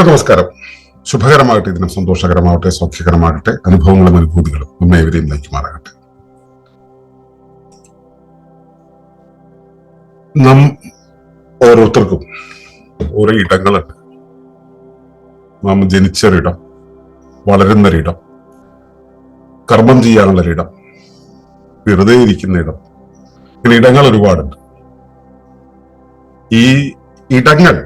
എല്ലാവർക്കും നമസ്കാരം. ശുഭകരമാകട്ടെ ഇതിനും സന്തോഷകരമാകട്ടെ സൗഖ്യകരമാകട്ടെ അനുഭവങ്ങളും അനുഭൂതികളും നമ്മെ എവരെയും നയിക്കുമാറാകട്ടെ. നാം ഓരോരുത്തർക്കും ഓരോ ഇടങ്ങളുണ്ട്. നാം ജനിച്ചൊരിടം വളരുന്നൊരിടം കർമ്മം ചെയ്യാനുള്ളൊരിടം വെറുതെ ഇരിക്കുന്ന ഇടം ഇങ്ങനെ ഇടങ്ങൾ ഒരുപാടുണ്ട്. ഈ ഇടങ്ങൾ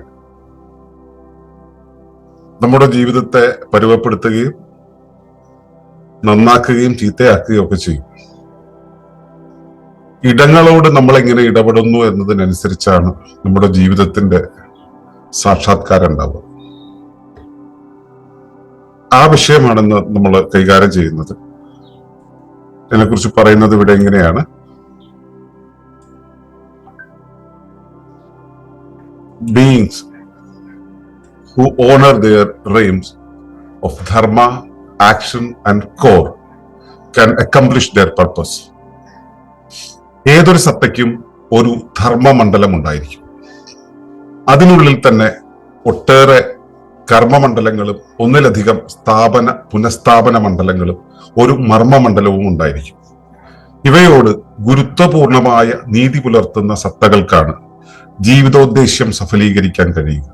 നമ്മുടെ ജീവിതത്തെ പരുവപ്പെടുത്തുകയും നന്നാക്കുകയും ചീത്തയാക്കുകയും ഒക്കെ ചെയ്യും. ഇടങ്ങളോട് നമ്മൾ എങ്ങനെ ഇടപെടുന്നു എന്നതിനനുസരിച്ചാണ് നമ്മുടെ ജീവിതത്തിന്റെ സാക്ഷാത്കാരം ഉണ്ടാവുക. ആ വിഷയമാണെന്ന് നമ്മൾ കൈകാര്യം ചെയ്യുന്നത്. ഇതിനെക്കുറിച്ച് പറയുന്നത് ഇവിടെ എങ്ങനെയാണ് beings who honor their dreams of dharma, action, and core can accomplish their purpose. ഏതൊരു സത്തയ്ക്കും ഒരു ധർമ്മമണ്ഡലം ഉണ്ടായിരിക്കും. അതിനുള്ളിൽ തന്നെ ഒട്ടേറെ കർമ്മമണ്ഡലങ്ങളും ഒന്നിലധികം സ്ഥാപന പുനഃസ്ഥാപന മണ്ഡലങ്ങളും ഒരു മർമ്മമണ്ഡലവും ഉണ്ടായിരിക്കും. ഇവയോട് ഗുരുത്വപൂർണമായ നീതി പുലർത്തുന്ന സത്തകൾക്കാണ് ജീവിതോദ്ദേശ്യം സഫലീകരിക്കാൻ കഴിയുക.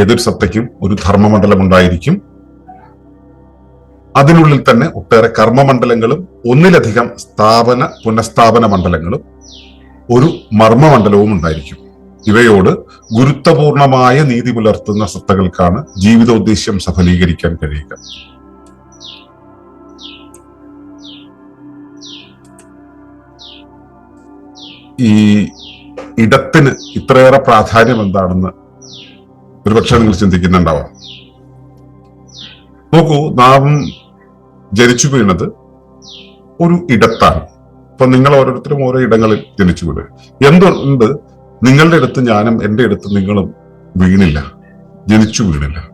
ഏതൊരു സത്തയ്ക്കും ഒരു ധർമ്മമണ്ഡലം ഉണ്ടായിരിക്കും അതിനുള്ളിൽ തന്നെ ഒട്ടേറെ കർമ്മമണ്ഡലങ്ങളും ഒന്നിലധികം സ്ഥാപന പുനഃസ്ഥാപന മണ്ഡലങ്ങളും ഒരു മർമ്മമണ്ഡലവും ഉണ്ടായിരിക്കും. ഇവയോട് ഗുരുത്വപൂർണമായ നീതി പുലർത്തുന്ന സത്തകൾക്കാണ് ജീവിതോദ്ദേശ്യം സഫലീകരിക്കാൻ കഴിയുക. ഈ ഇടത്തിന് ഇത്രയേറെ പ്രാധാന്യം എന്താണെന്ന് ഒരുപക്ഷെ നിങ്ങൾ ചിന്തിക്കുന്നുണ്ടാവാം. നോക്കൂ നാം ജനിച്ചു വീണത് ഒരു ഇടത്താണ്. ഇപ്പൊ നിങ്ങൾ ഓരോരുത്തരും ഓരോ ഇടങ്ങളിൽ ജനിച്ചു വീണ്. എന്തുണ്ട്? നിങ്ങളുടെ അടുത്ത് ഞാനും എന്റെ അടുത്ത് നിങ്ങളും വീണില്ല. ജനിച്ചു വീണില്ല.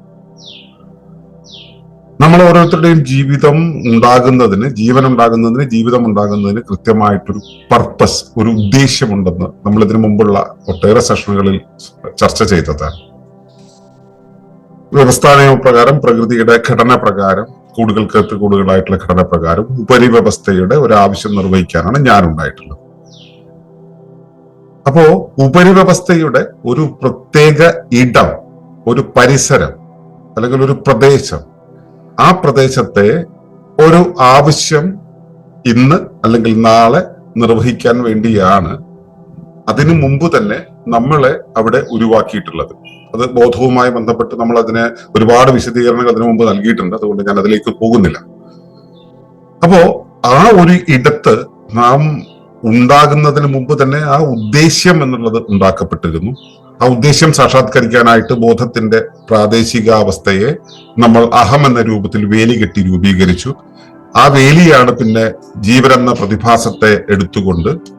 നമ്മൾ ഓരോരുത്തരുടെയും ജീവിതം ഉണ്ടാകുന്നതിന് ജീവൻ ഉണ്ടാകുന്നതിന് ജീവിതം ഉണ്ടാകുന്നതിന് കൃത്യമായിട്ടൊരു പർപ്പസ് ഒരു ഉദ്ദേശ്യമുണ്ടെന്ന് നമ്മൾ ഇതിനു മുമ്പുള്ള ഒട്ടേറെ സെഷനുകളിൽ ചർച്ച ചെയ്തതാണ്. വ്യവസ്ഥാ നിയമപ്രകാരം പ്രകൃതിയുടെ ഘടന പ്രകാരം കൂടുതൽ കത്ത് കൂടുതലായിട്ടുള്ള ഘടന പ്രകാരം ഉപരിവ്യവസ്ഥയുടെ ഒരു ആവശ്യം നിർവഹിക്കാനാണ് ഞാൻ ഉണ്ടായിട്ടുള്ളത് അപ്പോ ഉപരിവ്യവസ്ഥയുടെ ഒരു പ്രത്യേക ഇടം ഒരു പരിസരം അല്ലെങ്കിൽ ഒരു പ്രദേശം ആ പ്രദേശത്തെ ഒരു ആവശ്യം ഇന്ന് അല്ലെങ്കിൽ നാളെ നിർവഹിക്കാൻ വേണ്ടിയാണ് അതിനു മുമ്പ് തന്നെ നമ്മളെ അവിടെ ഉരുവാക്കിയിട്ടുള്ളത്. അത് ബോധവുമായി ബന്ധപ്പെട്ട് നമ്മൾ അതിനെ ഒരുപാട് വിശദീകരണങ്ങൾ അതിനു മുമ്പ് നൽകിയിട്ടുണ്ട്. അതുകൊണ്ട് ഞാൻ അതിലേക്ക് പോകുന്നില്ല. അപ്പോ ആ ഒരു ഇടത്ത് നാം ഉണ്ടാകുന്നതിന് മുമ്പ് തന്നെ ആ ഉദ്ദേശ്യം എന്നുള്ളത് ഉണ്ടാക്കപ്പെട്ടിരുന്നു. ആ ഉദ്ദേശ്യം സാക്ഷാത്കരിക്കാനായിട്ട് ബോധത്തിന്റെ പ്രാദേശികാവസ്ഥയെ നമ്മൾ അഹം എന്ന രൂപത്തിൽ വേലി കെട്ടി രൂപീകരിച്ചു. ആ വേലിയാണ് പിന്നെ ജീവനെന്ന പ്രതിഭാസത്തെ എടുത്തുകൊണ്ട്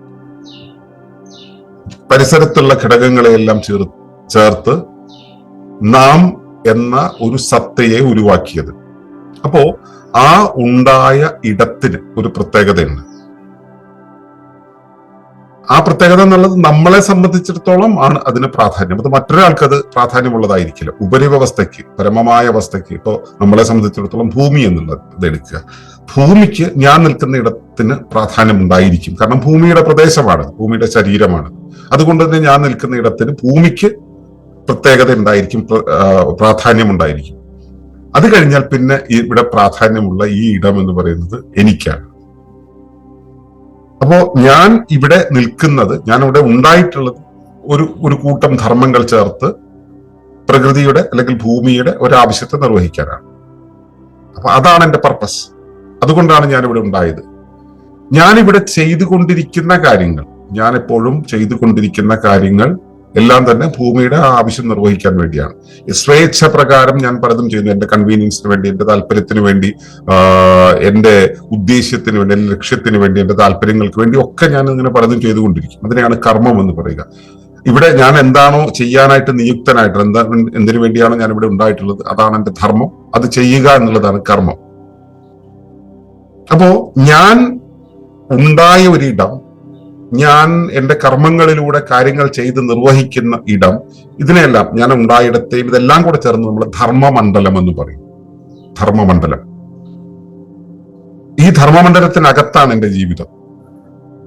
പരിസരത്തുള്ള ഘടകങ്ങളെയെല്ലാം ചേർ ചേർത്ത് നാം എന്ന ഒരു സത്തയെ ഉരുവാക്കിയത്. അപ്പോ ആ ഉണ്ടായ ഇടത്തിന് ഒരു പ്രത്യേകതയുണ്ട്. ആ പ്രത്യേകത എന്നുള്ളത് നമ്മളെ സംബന്ധിച്ചിടത്തോളം ആണ് അതിന് പ്രാധാന്യം. അത് മറ്റൊരാൾക്ക് അത് പ്രാധാന്യമുള്ളതായിരിക്കില്ല. ഉപരിവ്യവസ്ഥയ്ക്ക് പരമമായ അവസ്ഥയ്ക്ക്. ഇപ്പോൾ നമ്മളെ സംബന്ധിച്ചിടത്തോളം ഭൂമി എന്നുള്ളത് എടുക്കുക. ഭൂമിക്ക് ഞാൻ നിൽക്കുന്ന ഇടത്തിന് പ്രാധാന്യം ഉണ്ടായിരിക്കും കാരണം ഭൂമിയുടെ പ്രദേശമാണ് ഭൂമിയുടെ ശരീരമാണ്. അതുകൊണ്ട് തന്നെ ഞാൻ നിൽക്കുന്ന ഇടത്തിന് ഭൂമിക്ക് പ്രത്യേകത ഉണ്ടായിരിക്കും പ്രാധാന്യം ഉണ്ടായിരിക്കും അത് കഴിഞ്ഞാൽ പിന്നെ ഇവിടെ പ്രാധാന്യമുള്ള ഈ ഇടം എന്ന് പറയുന്നത് എനിക്കാണ്. അപ്പോ ഞാൻ ഇവിടെ നിൽക്കുന്നത് ഞാൻ ഇവിടെ ഉണ്ടായിട്ടുള്ളത് ഒരു ഒരു കൂട്ടം ധർമ്മങ്ങൾ ചേർത്ത് പ്രകൃതിയുടെ അല്ലെങ്കിൽ ഭൂമിയുടെ ഒരാവശ്യത്തെ നിർവഹിക്കാനാണ്. അപ്പൊ അതാണ് എന്റെ പർപ്പസ് അതുകൊണ്ടാണ് ഞാൻ ഇവിടെ ഉണ്ടായത്. ഞാനിവിടെ ചെയ്തുകൊണ്ടിരിക്കുന്ന കാര്യങ്ങൾ ഞാൻ എപ്പോഴും ചെയ്തുകൊണ്ടിരിക്കുന്ന കാര്യങ്ങൾ എല്ലാം തന്നെ ഭൂമിയുടെ ആവശ്യം നിർവഹിക്കാൻ വേണ്ടിയാണ്. സ്വേച്ഛ പ്രകാരം ഞാൻ പലതും ചെയ്യുന്നു. എന്റെ കൺവീനിയൻസിന് വേണ്ടി എന്റെ താല്പര്യത്തിന് വേണ്ടി എന്റെ ഉദ്ദേശ്യത്തിന് വേണ്ടി എന്റെ ലക്ഷ്യത്തിന് വേണ്ടി എന്റെ താല്പര്യങ്ങൾക്ക് വേണ്ടി ഒക്കെ ഞാൻ ഇങ്ങനെ പലതും ചെയ്തുകൊണ്ടിരിക്കും. അതിനെയാണ് കർമ്മം എന്ന് പറയുക. ഇവിടെ ഞാൻ എന്താണോ ചെയ്യാനായിട്ട് നിയുക്തനായിട്ട് എന്താ എന്തിനു വേണ്ടിയാണോ ഞാൻ ഇവിടെ ഉണ്ടായിട്ടുള്ളത് അതാണ് എന്റെ ധർമ്മം. അത് ചെയ്യുക എന്നുള്ളതാണ് കർമ്മം. അപ്പോ ഞാൻ ഉണ്ടായ ഒരിടം ഞാൻ എന്റെ കർമ്മങ്ങളിലൂടെ കാര്യങ്ങൾ ചെയ്ത് നിർവഹിക്കുന്ന ഇടം ഇതിനെല്ലാം ഞാൻ ഉണ്ടായിടത്തെയും ഇതെല്ലാം കൂടെ ചേർന്ന് നമ്മൾ ധർമ്മമണ്ഡലം എന്ന് പറയും. ധർമ്മമണ്ഡലം. ഈ ധർമ്മമണ്ഡലത്തിനകത്താണ് എന്റെ ജീവിതം.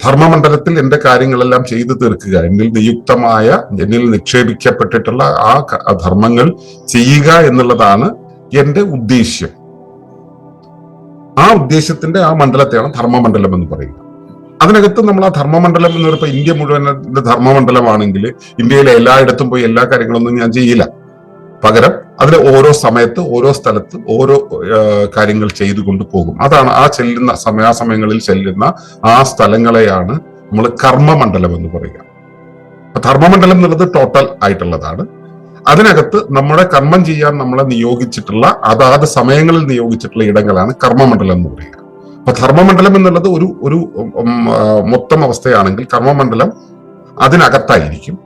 ധർമ്മമണ്ഡലത്തിൽ എന്റെ കാര്യങ്ങളെല്ലാം ചെയ്തു തീർക്കുക എന്നിൽ നിയുക്തമായ എന്നിൽ നിക്ഷേപിക്കപ്പെട്ടിട്ടുള്ള ആ ധർമ്മങ്ങൾ ചെയ്യുക എന്നുള്ളതാണ് എന്റെ ഉദ്ദേശ്യം. ആ ഉദ്ദേശത്തിന്റെ ആ മണ്ഡലത്തെയാണ് ധർമ്മമണ്ഡലം എന്ന് പറയുന്നത്. അതിനകത്ത് നമ്മൾ ആ ധർമ്മമണ്ഡലം എന്ന് പറയുമ്പോൾ ഇന്ത്യ മുഴുവൻ ധർമ്മമണ്ഡലമാണെങ്കിൽ ഇന്ത്യയിലെ എല്ലായിടത്തും പോയി എല്ലാ കാര്യങ്ങളൊന്നും ഞാൻ ചെയ്യില്ല. പകരം അതിലെ ഓരോ സമയത്ത് ഓരോ സ്ഥലത്ത് ഓരോ കാര്യങ്ങൾ ചെയ്തുകൊണ്ട് പോകും. അതാണ് ആ ചെല്ലുന്ന സമയാസമയങ്ങളിൽ ചെല്ലുന്ന ആ സ്ഥലങ്ങളെയാണ് നമ്മൾ കർമ്മമണ്ഡലം എന്ന് പറയുക. അപ്പൊ ധർമ്മമണ്ഡലം എന്നുള്ളത് ടോട്ടൽ ആയിട്ടുള്ളതാണ്. അതിനകത്ത് നമ്മുടെ കർമ്മം ചെയ്യാൻ നമ്മളെ നിയോഗിച്ചിട്ടുള്ള അതാത് സമയങ്ങളിൽ നിയോഗിച്ചിട്ടുള്ള ഇടങ്ങളാണ് കർമ്മമണ്ഡലം എന്ന് പറയുക. അപ്പൊ ധർമ്മമണ്ഡലം എന്നുള്ളത് ഒരു ഒരു മൊത്തം അവസ്ഥയാണെങ്കിൽ കർമ്മമണ്ഡലം അതിനകത്തായിരിക്കും.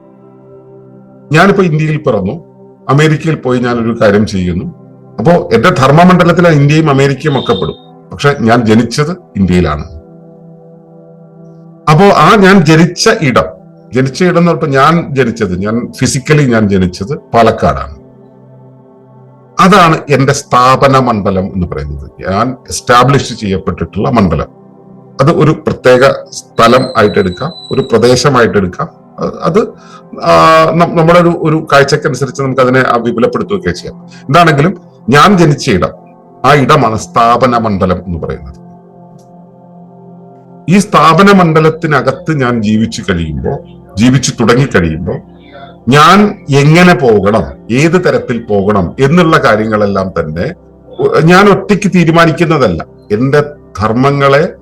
ഞാനിപ്പോ ഇന്ത്യയിൽ പിറന്നു. അമേരിക്കയിൽ പോയി ഞാൻ ഒരു കാര്യം ചെയ്യുന്നു. അപ്പോൾ എന്റെ ധർമ്മമണ്ഡലത്തിൽ ഇന്ത്യയും അമേരിക്കയും ഒക്കെ പെടും പക്ഷെ ഞാൻ ജനിച്ചത് ഇന്ത്യയിലാണ്. അപ്പോ ആ ഞാൻ ജനിച്ച ഇടം ജനിച്ച ഇടം എന്ന് പറഞ്ഞപ്പോ ഞാൻ ജനിച്ചത് ഞാൻ ഫിസിക്കലി ഞാൻ ജനിച്ചത് പാലക്കാടാണ്. അതാണ് എന്റെ സ്ഥാപന മണ്ഡലം എന്ന് പറയുന്നത്. ഞാൻ എസ്റ്റാബ്ലിഷ് ചെയ്യപ്പെട്ടിട്ടുള്ള മണ്ഡലം. അത് ഒരു പ്രത്യേക സ്ഥലം ആയിട്ട് എടുക്കാം ഒരു പ്രദേശമായിട്ട് എടുക്കാം അത് അത് നമ്മുടെ ഒരു ഒരു കാഴ്ചക്കനുസരിച്ച് നമുക്ക് അതിനെ വിപുലപ്പെടുത്തുകയൊക്കെ ചെയ്യാം. എന്താണെങ്കിലും ഞാൻ ജനിച്ച ഇടം ആ ഇടമാണ് സ്ഥാപന മണ്ഡലം എന്ന് പറയുന്നത്. ഈ സ്ഥാപന മണ്ഡലത്തിനകത്ത് ഞാൻ ജീവിച്ചു കഴിയുമ്പോൾ ജീവിച്ചു തുടങ്ങി കഴിയുമ്പോൾ ഞാൻ എങ്ങനെ പോകണം? ഏത് തരത്തിൽ പോകണം? എന്നുള്ള കാര്യങ്ങളെല്ലാം തന്നെ ഞാൻ ഒറ്റയ്ക്ക് തീരുമാനിക്കുന്നതല്ല. എന്റെ ധർമ്മങ്ങളെ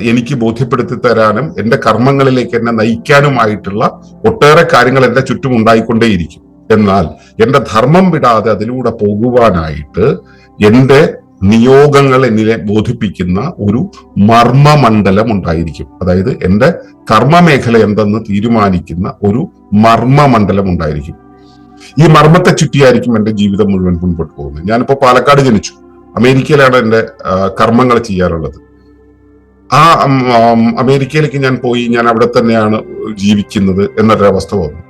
എനിക്ക് ബോധ്യപ്പെടുത്തി തരാനും എന്റെ കർമ്മങ്ങളിലേക്ക് എന്നെ നയിക്കാനുമായിട്ടുള്ള ഒട്ടേറെ കാര്യങ്ങൾ എന്റെ ചുറ്റും ഉണ്ടായിക്കൊണ്ടേയിരിക്കും. എന്നാൽ എന്റെ ധർമ്മം വിടാതെ അതിലൂടെ പോകുവാനായിട്ട് എന്റെ നിയോഗങ്ങൾ എന്നിലെ ബോധിപ്പിക്കുന്ന ഒരു മർമ്മമണ്ഡലം ഉണ്ടായിരിക്കും. അതായത് എന്റെ കർമ്മമേഖല എന്തെന്ന് തീരുമാനിക്കുന്ന ഒരു മർമ്മമണ്ഡലം ഉണ്ടായിരിക്കും. ഈ മർമ്മത്തെ ചുറ്റിയായിരിക്കും എന്റെ ജീവിതം മുഴുവൻ മുൻപോട്ട് പോകുന്നത്. ഞാനിപ്പോ പാലക്കാട് ജനിച്ചു. അമേരിക്കയിലാണ് എന്റെ കർമ്മങ്ങൾ ചെയ്യാറുള്ളത്. ആ അമേരിക്കയിലേക്ക് ഞാൻ പോയി ഞാൻ അവിടെ തന്നെയാണ് ജീവിക്കുന്നത് എന്നൊരു അവസ്ഥ വന്നു.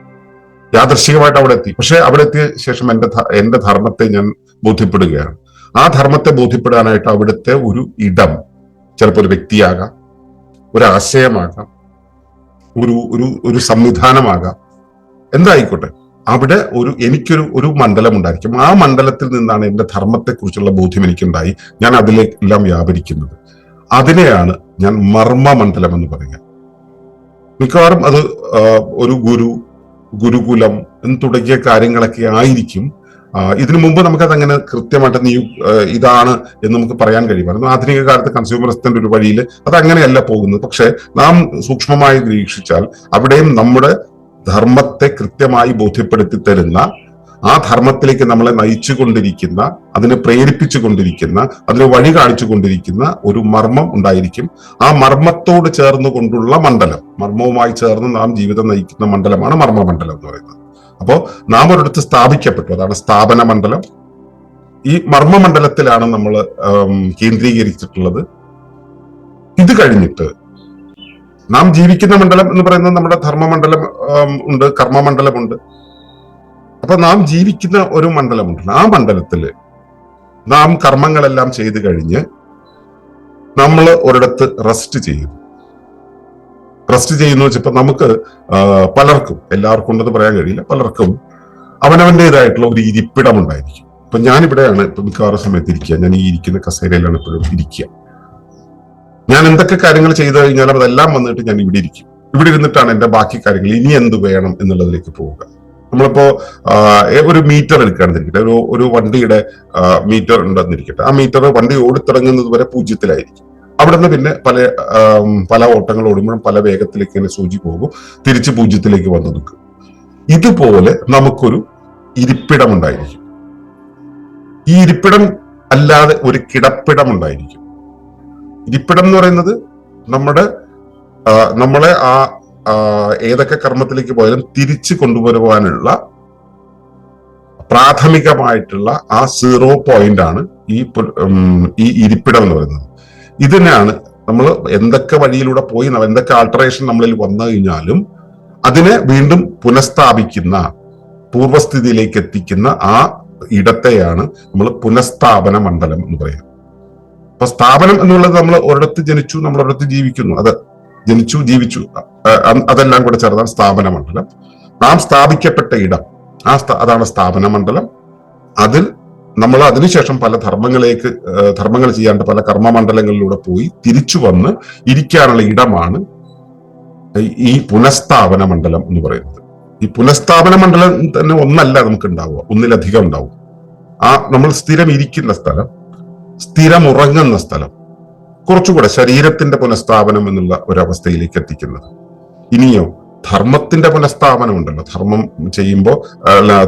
യാദൃശികമായിട്ട് അവിടെ എത്തി. പക്ഷെ അവിടെ എത്തിയ ശേഷം എന്റെ എന്റെ ധർമ്മത്തെ ഞാൻ ബോധ്യപ്പെടുകയാണ്. ആ ധർമ്മത്തെ ബോധ്യപ്പെടാനായിട്ട് അവിടുത്തെ ഒരു ഇടം ചിലപ്പോൾ ഒരു വ്യക്തിയാകാം ഒരു ആശയമാകാം ഒരു ഒരു ഒരു സംവിധാനമാകാം. എന്തായിക്കോട്ടെ അവിടെ ഒരു എനിക്കൊരു ഒരു മണ്ഡലം ഉണ്ടായിരിക്കും. ആ മണ്ഡലത്തിൽ നിന്നാണ് എന്റെ ധർമ്മത്തെക്കുറിച്ചുള്ള ബോധ്യം എനിക്കുണ്ടായി. ഞാൻ അതിലെല്ലാം വ്യാപരിക്കുന്നത്. അതിനെയാണ് ഞാൻ മർമ്മ മണ്ഡലം എന്ന് പറയുക. മിക്കവാറും അത് ഒരു ഗുരു ഗുരുകുലം എന്ന് തുടങ്ങിയ കാര്യങ്ങളൊക്കെ ആയിരിക്കും ഇതിനു മുമ്പ് നമുക്കത് അങ്ങനെ കൃത്യമായിട്ട് നീ ഇതാണ് എന്ന് നമുക്ക് പറയാൻ കഴിയുമായിരുന്നു. ആധുനിക കാലത്ത് കൺസ്യൂമറിസത്തിന്റെ ഒരു വഴിയിൽ അത് അങ്ങനെയല്ല പോകുന്നത്. പക്ഷെ നാം സൂക്ഷ്മമായി നിരീക്ഷിച്ചാൽ അവിടെയും നമ്മുടെ ധർമ്മത്തെ കൃത്യമായി ബോധ്യപ്പെടുത്തി തരുന്ന ആ ധർമ്മത്തിലേക്ക് നമ്മളെ നയിച്ചു കൊണ്ടിരിക്കുന്ന അതിനെ പ്രേരിപ്പിച്ചു കൊണ്ടിരിക്കുന്ന അതിന് വഴി കാണിച്ചു കൊണ്ടിരിക്കുന്ന ഒരു മർമ്മം ഉണ്ടായിരിക്കും. ആ മർമ്മത്തോട് ചേർന്ന് കൊണ്ടുള്ള മണ്ഡലം. മർമ്മവുമായി ചേർന്ന് നാം ജീവിതം നയിക്കുന്ന മണ്ഡലമാണ് മർമ്മമണ്ഡലം എന്ന് പറയുന്നത്. അപ്പോ നാം ഒരിടത്ത് സ്ഥാപിക്കപ്പെട്ടു. അതാണ് സ്ഥാപന മണ്ഡലം ഈ മർമ്മ മണ്ഡലത്തിലാണ് നമ്മൾ കേന്ദ്രീകരിച്ചിട്ടുള്ളത്. ഇത് കഴിഞ്ഞിട്ട് നാം ജീവിക്കുന്ന മണ്ഡലം എന്ന് പറയുന്നത് നമ്മുടെ ധർമ്മമണ്ഡലം ഉണ്ട് കർമ്മമണ്ഡലമുണ്ട്. അപ്പൊ നാം ജീവിക്കുന്ന ഒരു മണ്ഡലമുണ്ട്. ആ മണ്ഡലത്തിൽ നാം കർമ്മങ്ങളെല്ലാം ചെയ്തു കഴിഞ്ഞ് നമ്മൾ ഒരിടത്ത് റെസ്റ്റ് ചെയ്യും റെസ്റ്റ് ചെയ്യുന്നു വെച്ചപ്പോ നമുക്ക് പലർക്കും എല്ലാവർക്കും ഉണ്ടെന്ന് പറയാൻ കഴിയില്ല പലർക്കും അവനവന്റേതായിട്ടുള്ള ഒരു ഇരിപ്പിടം ഉണ്ടായിരിക്കും ഇപ്പൊ ഞാനിവിടെയാണ് ഇപ്പൊ മിക്കവാറും സമയത്ത് ഇരിക്കുക ഞാൻ ഈ ഇരിക്കുന്ന കസേരയിലാണ് ഇപ്പോഴും ഇരിക്കുക. ഞാൻ എന്തൊക്കെ കാര്യങ്ങൾ ചെയ്തു കഴിഞ്ഞാലും അതെല്ലാം വന്നിട്ട് ഞാൻ ഇവിടെ ഇരിക്കും. ഇവിടെ ഇരുന്നിട്ടാണ് എന്റെ ബാക്കി കാര്യങ്ങൾ ഇനി എന്ത് വേണം എന്നുള്ളതിലേക്ക് പോവുക. നമ്മളിപ്പോ ഒരു മീറ്റർ എടുക്കുകയാണെന്നിരിക്കട്ടെ ഒരു ഒരു വണ്ടിയുടെ മീറ്റർ ഉണ്ടെന്നിരിക്കട്ടെ ആ മീറ്റർ വണ്ടി ഓടിത്തുടങ്ങുന്നത് വരെ പൂജ്യത്തിലായിരിക്കും. അവിടെ നിന്ന് പിന്നെ പല പല ഓട്ടങ്ങൾ ഓടുമ്പോഴും പല വേഗത്തിലേക്ക് തന്നെ സൂചി പോകും. തിരിച്ച് പൂജ്യത്തിലേക്ക് വന്നു നിൽക്കും. ഇതുപോലെ നമുക്കൊരു ഇരിപ്പിടം ഉണ്ടായിരിക്കും. ഈ ഇരിപ്പിടം അല്ലാതെ ഒരു കിടപ്പിടം ഉണ്ടായിരിക്കും. ഇരിപ്പിടം എന്ന് പറയുന്നത് നമ്മുടെ നമ്മളെ ആ ആ, ഏതൊക്കെ കർമ്മത്തിലേക്ക് പോയാലും തിരിച്ചു കൊണ്ടുവരുവാനുള്ള പ്രാഥമികമായിട്ടുള്ള ആ സീറോ പോയിന്റ് ആണ് ഈ ഈ ഇരിപ്പിടം എന്ന് പറയുന്നത്. ഇതിനാണ് നമ്മൾ എന്തൊക്കെ വഴിയിലൂടെ പോയി എന്തൊക്കെ ആൾട്ടറേഷൻ നമ്മളിൽ വന്നു കഴിഞ്ഞാലും അതിനെ വീണ്ടും പുനഃസ്ഥാപിക്കുന്ന പൂർവസ്ഥിതിയിലേക്ക് എത്തിക്കുന്ന ആ ഇടത്തെയാണ് നമ്മൾ പുനഃസ്ഥാപന മണ്ഡലം എന്ന് പറയുന്നത് അപ്പൊ സ്ഥാപനം എന്നുള്ളത് നമ്മൾ ഒരിടത്ത് ജനിച്ചു നമ്മൾ ഒരിടത്ത് ജീവിക്കുന്നു. അത് ജനിച്ചു ജീവിച്ചു. അതെല്ലാം കൂടെ ചേർന്നാണ് സ്ഥാപന മണ്ഡലം. നാം സ്ഥാപിക്കപ്പെട്ട ഇടം. ആ അതാണ് സ്ഥാപന മണ്ഡലം. അതിൽ നമ്മൾ അതിനുശേഷം പല ധർമ്മങ്ങളിലേക്ക് ധർമ്മങ്ങൾ ചെയ്യാണ്ട് പല കർമ്മമണ്ഡലങ്ങളിലൂടെ പോയി തിരിച്ചു വന്ന് ഇരിക്കാനുള്ള ഇടമാണ് ഈ പുനഃസ്ഥാപന മണ്ഡലം എന്ന് പറയുന്നത്. ഈ പുനഃസ്ഥാപന മണ്ഡലം തന്നെ ഒന്നല്ല നമുക്ക് ഉണ്ടാവുക ഒന്നിലധികം ഉണ്ടാവും. ആ നമ്മൾ സ്ഥിരം ഇരിക്കുന്ന സ്ഥലം സ്ഥിരം ഉറങ്ങുന്ന സ്ഥലം കുറച്ചുകൂടെ ശരീരത്തിന്റെ പുനഃസ്ഥാപനം എന്നുള്ള ഒരവസ്ഥയിലേക്ക് എത്തിക്കുന്നത്. ഇനിയോ ധർമ്മത്തിന്റെ പുനഃസ്ഥാപനം ഉണ്ടല്ലോ ധർമ്മം ചെയ്യുമ്പോൾ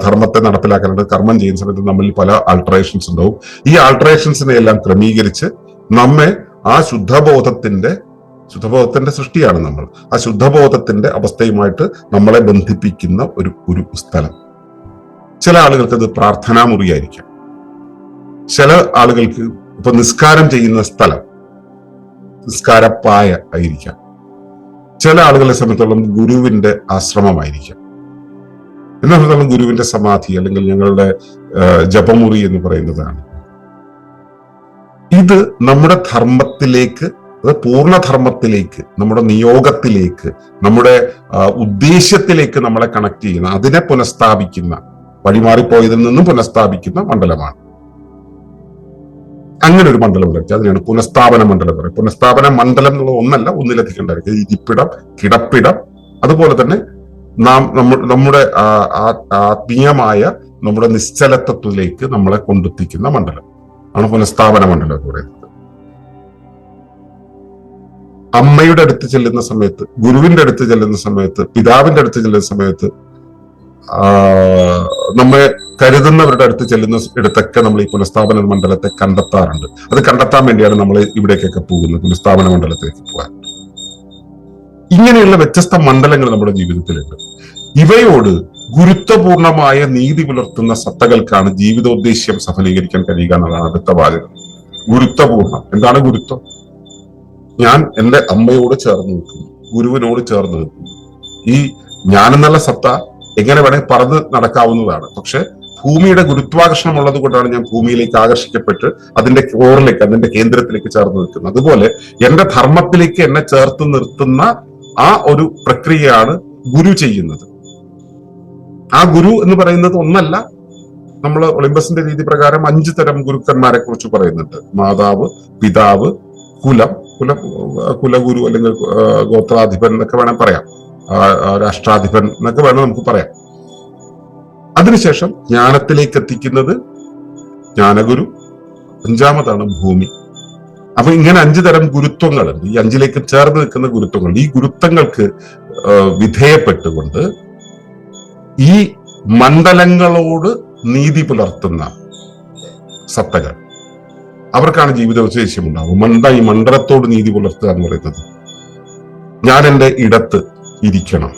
ധർമ്മത്തെ നടപ്പിലാക്കാനായിട്ട് കർമ്മം ചെയ്യുന്ന സമയത്ത് നമ്മളിൽ പല ആൾട്ടറേഷൻസ് ഉണ്ടാവും. ഈ ആൾട്ടറേഷൻസിനെ എല്ലാം ക്രമീകരിച്ച് നമ്മെ ആ ശുദ്ധബോധത്തിന്റെ ശുദ്ധബോധത്തിന്റെ സൃഷ്ടിയാണ് നമ്മൾ. ആ ശുദ്ധബോധത്തിന്റെ അവസ്ഥയുമായിട്ട് നമ്മളെ ബന്ധിപ്പിക്കുന്ന ഒരു ഒരു സ്ഥലം. ചില ആളുകൾക്ക് അത് പ്രാർത്ഥനാ മുറിയായിരിക്കാം ചില ആളുകൾക്ക് ഇപ്പൊ നിസ്കാരം ചെയ്യുന്ന സ്ഥലം നിസ്കാരപ്പായ ആയിരിക്കാം. ചില ആളുകളെ സംബന്ധിച്ചോളം ഗുരുവിന്റെ ആശ്രമമായിരിക്കാം. എന്നെ സംബന്ധിച്ചോളം ഗുരുവിന്റെ സമാധി അല്ലെങ്കിൽ ഞങ്ങളുടെ ജപമുറി എന്ന് പറയുന്നതാണ്. ഇത് നമ്മുടെ ധർമ്മത്തിലേക്ക് അത് പൂർണധർമ്മത്തിലേക്ക് നമ്മുടെ നിയോഗത്തിലേക്ക് നമ്മുടെ ഉദ്ദേശ്യത്തിലേക്ക് നമ്മളെ കണക്ട് ചെയ്യുന്ന അതിനെ പുനഃസ്ഥാപിക്കുന്ന വഴിമാറിപ്പോയതിൽ നിന്നും പുനഃസ്ഥാപിക്കുന്ന മണ്ഡലമാണ്. അങ്ങനെ ഒരു മണ്ഡലം ഉണ്ടാക്കി അതിനാണ് പുനഃസ്ഥാപന മണ്ഡലം പറയുന്നത്. പുനഃസ്ഥാപന മണ്ഡലം എന്നുള്ളത് ഒന്നല്ല ഒന്നിലധികം ഉണ്ടായിരിക്കും ഇരിപ്പിടം കിടപ്പിടം അതുപോലെ തന്നെ നാം നമ്മ നമ്മുടെ ആത്മീയമായ നമ്മുടെ നിശ്ചലത്വത്തിലേക്ക് നമ്മളെ കൊണ്ടെത്തിക്കുന്ന മണ്ഡലം. ആണ് പുനഃസ്ഥാപന മണ്ഡലം എന്ന് പറയുന്നത്. അമ്മയുടെ അടുത്ത് ചെല്ലുന്ന സമയത്ത് ഗുരുവിന്റെ അടുത്ത് ചെല്ലുന്ന സമയത്ത് പിതാവിന്റെ അടുത്ത് ചെല്ലുന്ന സമയത്ത് നമ്മെ കരുതുന്നവരുടെ അടുത്ത് ചെല്ലുന്ന ഇടത്തൊക്കെ നമ്മൾ ഈ പുനഃസ്ഥാപന മണ്ഡലത്തെ കണ്ടെത്താറുണ്ട്. അത് കണ്ടെത്താൻ വേണ്ടിയാണ് നമ്മൾ ഇവിടേക്കൊക്കെ പോകുന്നത് പുനഃസ്ഥാപന മണ്ഡലത്തിലേക്ക് പോകാൻ. ഇങ്ങനെയുള്ള വ്യത്യസ്ത മണ്ഡലങ്ങൾ നമ്മുടെ ജീവിതത്തിലുണ്ട്. ഇവയോട് ഗുരുത്വപൂർണമായ നീതി പുലർത്തുന്ന സത്തകൾക്കാണ് ജീവിതോദ്ദേശ്യം സഫലീകരിക്കാൻ കഴിയുക എന്നതാണ് അടുത്ത വാചകം. ഗുരുത്വപൂർണം. എന്താണ് ഗുരുത്വം? ഞാൻ എന്റെ അമ്മയോട് ചേർന്ന് നിൽക്കുന്നു ഗുരുവിനോട് ചേർന്ന് നിൽക്കുന്നു. ഈ ഞാൻ എന്നുള്ള സത്ത എങ്ങനെ വേണമെങ്കിൽ പറന്ന് നടക്കാവുന്നതാണ്. പക്ഷെ ഭൂമിയുടെ ഗുരുത്വാകർഷണം ഉള്ളത് കൊണ്ടാണ് ഞാൻ ഭൂമിയിലേക്ക് ആകർഷിക്കപ്പെട്ട് അതിന്റെ കോറിലേക്ക് അതിന്റെ കേന്ദ്രത്തിലേക്ക് ചേർന്ന് നിൽക്കുന്നത്. അതുപോലെ എന്റെ ധർമ്മത്തിലേക്ക് എന്നെ ചേർത്ത് നിർത്തുന്ന ആ ഒരു പ്രക്രിയയാണ് ഗുരു ചെയ്യുന്നത്. ആ ഗുരു എന്ന് പറയുന്നത് ഒന്നല്ല നമ്മൾ ഒളിമ്പസിന്റെ രീതി പ്രകാരം അഞ്ചു തരം ഗുരുക്കന്മാരെ കുറിച്ച് പറയുന്നുണ്ട്. മാതാവ് പിതാവ് കുലം കുല കുലഗുരു അല്ലെങ്കിൽ ഗോത്രാധിപൻ എന്നൊക്കെ വേണം പറയാം. രാഷ്ട്രാധിപൻ എന്നൊക്കെ വേണം നമുക്ക് പറയാം. അതിനുശേഷം ജ്ഞാനത്തിലേക്ക് എത്തിക്കുന്നത് ജ്ഞാനഗുരു. അഞ്ചാമതാണ് ഭൂമി. അപ്പൊ ഇങ്ങനെ അഞ്ചു തരം ഗുരുത്വങ്ങളുണ്ട്. ഈ അഞ്ചിലേക്ക് ചേർന്ന് നിൽക്കുന്ന ഗുരുത്വങ്ങൾ ഈ ഗുരുത്വങ്ങൾക്ക് വിധേയപ്പെട്ടുകൊണ്ട് ഈ മണ്ഡലങ്ങളോട് നീതി പുലർത്തുന്ന സത്തകൾ. അവർക്കാണ് ജീവിത ഉണ്ടാവും മണ്ട ഈ മണ്ഡലത്തോട് നീതി പുലർത്തുക എന്ന് പറയുന്നത്. ഞാൻ എന്റെ ഇടത്ത് ഇരിക്കണം.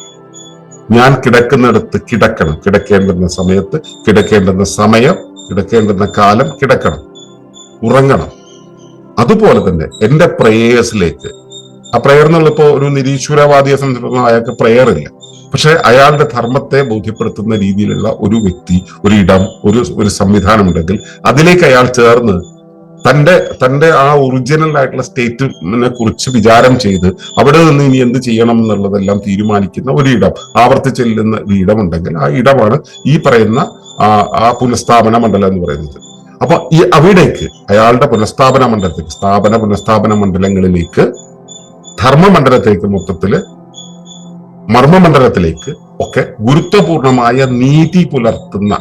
ഞാൻ കിടക്കുന്നിടത്ത് കിടക്കണം. കിടക്കേണ്ടുന്ന സമയത്ത് കിടക്കേണ്ടുന്ന സമയം കിടക്കേണ്ടുന്ന കാലം കിടക്കണം. ഉറങ്ങണം. അതുപോലെ തന്നെ എന്റെ പ്രേയേഴ്സിലേക്ക് ആ പ്രേയർ എന്നുള്ളപ്പോ ഒരു നിരീശ്വരവാദിയെ സംബന്ധിച്ചിടത്തോളം അയാൾക്ക് പ്രേയർ ഇല്ല. പക്ഷെ അയാളുടെ ധർമ്മത്തെ ബോധ്യപ്പെടുത്തുന്ന രീതിയിലുള്ള ഒരു വ്യക്തി ഒരു ഇടം ഒരു ഒരു സംവിധാനം ഉണ്ടെങ്കിൽ അതിലേക്ക് അയാൾ ചേർന്ന് തന്റെ തന്റെ ആ ഒറിജിനൽ ആയിട്ടുള്ള സ്റ്റേറ്റിനെ കുറിച്ച് വിചാരം ചെയ്ത് അവിടെ നിന്ന് ഇനി എന്ത് ചെയ്യണം എന്നുള്ളതെല്ലാം തീരുമാനിക്കുന്ന ഒരു ഇടം ആവർത്തിച്ചെല്ലുന്ന ഒരു ഇടമുണ്ടെങ്കിൽ ആ ഇടമാണ് ഈ പറയുന്ന ആ പുനഃസ്ഥാപന മണ്ഡലം എന്ന് പറയുന്നത്. അപ്പൊ ഈ അവിടേക്ക് അയാളുടെ പുനഃസ്ഥാപന മണ്ഡലത്തിലേക്ക് സ്ഥാപന പുനഃസ്ഥാപന മണ്ഡലങ്ങളിലേക്ക് ധർമ്മമണ്ഡലത്തിലേക്ക് മൊത്തത്തിൽ മർമ്മമണ്ഡലത്തിലേക്ക് ഒക്കെ ഗുരുത്വപൂർണമായ നീതി പുലർത്തുന്ന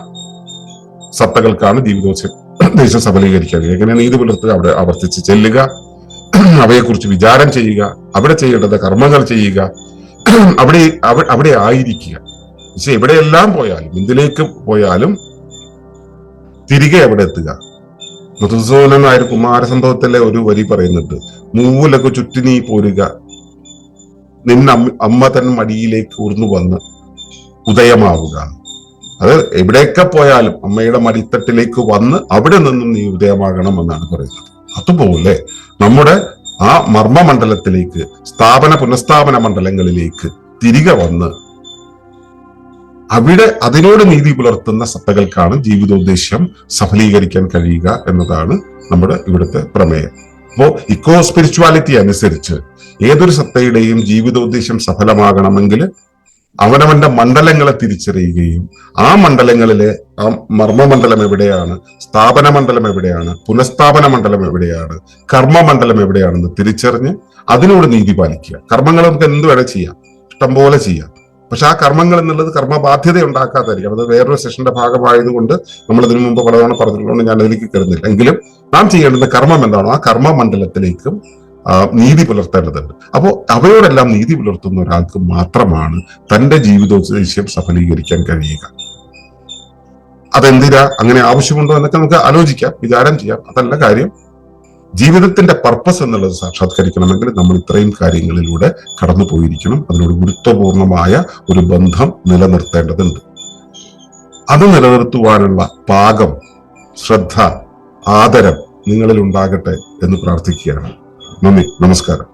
സത്തകൾക്കാണ് ജീവിതോത്സവം ദേശം സബലീകരിക്കുക. എങ്ങനെ നീതി പുലർത്തുക അവിടെ ആവർത്തിച്ച് ചെല്ലുക അവയെക്കുറിച്ച് വിചാരം ചെയ്യുക അവിടെ ചെയ്യേണ്ടത് കർമ്മങ്ങൾ ചെയ്യുക അവിടെ അവിടെ ആയിരിക്കുക. പക്ഷെ എവിടെയെല്ലാം പോയാലും എന്തിലേക്ക് പോയാലും തിരികെ അവിടെ എത്തുക. മധുസൂദനൻ നായർ കുമാരസംഭവത്തിലെ ഒരു വരി പറയുന്നുണ്ട് മൂലൊക്കെ ചുറ്റി നീ പോരുക. നിന്ന അമ്മ തൻ മടിയിലേക്ക് ഊർന്നു വന്ന് ഉദയമാവുക. അത് എവിടെയൊക്കെ പോയാലും അമ്മയുടെ മടിത്തട്ടിലേക്ക് വന്ന് അവിടെ നിന്നും നീ ഉദയമാകണം എന്നാണ് പറയുന്നത്. അതുപോലെ നമ്മുടെ ആ മർമ്മമണ്ഡലത്തിലേക്ക് സ്ഥാപന പുനഃസ്ഥാപന മണ്ഡലങ്ങളിലേക്ക് തിരികെ വന്ന് അവിടെ അതിനോട് നീതി പുലർത്തുന്ന സത്തകൾക്കാണ് ജീവിതോദ്ദേശ്യം സഫലീകരിക്കാൻ കഴിയുക എന്നതാണ് നമ്മുടെ ഇവിടുത്തെ പ്രമേയം. അപ്പോ ഇക്കോ സ്പിരിച്വാലിറ്റി അനുസരിച്ച് ഏതൊരു സത്തയുടെയും ജീവിതോദ്ദേശ്യം സഫലമാകണമെങ്കിൽ അവനവന്റെ മണ്ഡലങ്ങളെ തിരിച്ചറിയുകയും ആ മണ്ഡലങ്ങളിലെ ആ മർമ്മമണ്ഡലം എവിടെയാണ്? സ്ഥാപന മണ്ഡലം എവിടെയാണ്? പുനഃസ്ഥാപന മണ്ഡലം എവിടെയാണ്? കർമ്മമണ്ഡലം എവിടെയാണെന്ന് തിരിച്ചറിഞ്ഞ് അതിനോട് നീതി പാലിക്കുക. കർമ്മങ്ങൾ നമുക്ക് എന്ത് വേണേ ചെയ്യാം. ഇഷ്ടംപോലെ ചെയ്യാം. പക്ഷെ ആ കർമ്മങ്ങൾ എന്നുള്ളത് കർമ്മബാധ്യത ഉണ്ടാക്കാത്തായിരിക്കും അത് വേറൊരു സെഷന്റെ ഭാഗമായതുകൊണ്ട് നമ്മൾ ഇതിനു മുമ്പ് പലതവണ പറഞ്ഞിട്ടുള്ളത് ഞാൻ അതിലേക്ക് കരുതുന്നില്ല എങ്കിലും നാം ചെയ്യേണ്ടുന്ന കർമ്മം എന്താണോ ആ കർമ്മ മണ്ഡലത്തിലേക്കും ആ, നീതി പുലർത്തേണ്ടതുണ്ട്. അപ്പോൾ അവയോടെല്ലാം നീതി പുലർത്തുന്ന ഒരാൾക്ക് മാത്രമാണ് തന്റെ ജീവിതോദ്ദേശ്യം സഫലീകരിക്കാൻ കഴിയുക. അതെന്തിനാ? അങ്ങനെ ആവശ്യമുണ്ടോ എന്നൊക്കെ നമുക്ക് ആലോചിക്കാം വിചാരം ചെയ്യാം. അതല്ല കാര്യം ജീവിതത്തിന്റെ പർപ്പസ് എന്നുള്ളത് സാക്ഷാത്കരിക്കണമെങ്കിൽ നമ്മൾ ഇത്രയും കാര്യങ്ങളിലൂടെ കടന്നു പോയിരിക്കണം. അതിനോട് ഗുരുത്വപൂർണമായ ഒരു ബന്ധം നിലനിർത്തേണ്ടതുണ്ട്. അത് നിലനിർത്തുവാനുള്ള പാകം ശ്രദ്ധ ആദരം നിങ്ങളിൽ ഉണ്ടാകട്ടെ എന്ന് പ്രാർത്ഥിക്കുകയാണ്. നന്ദി നമസ്കാരം.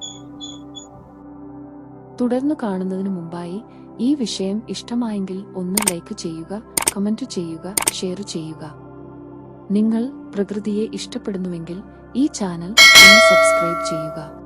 തുടർന്ന് കാണുന്നതിന് മുമ്പായി ഈ വിഷയം ഇഷ്ടമായെങ്കിൽ ഒന്ന് ലൈക്ക് ചെയ്യുക കമന്റ് ചെയ്യുക ഷെയർ ചെയ്യുക. നിങ്ങൾ പ്രകൃതിയെ ഇഷ്ടപ്പെടുന്നുവെങ്കിൽ ഈ ചാനൽ ഒന്ന് സബ്സ്ക്രൈബ് ചെയ്യുക.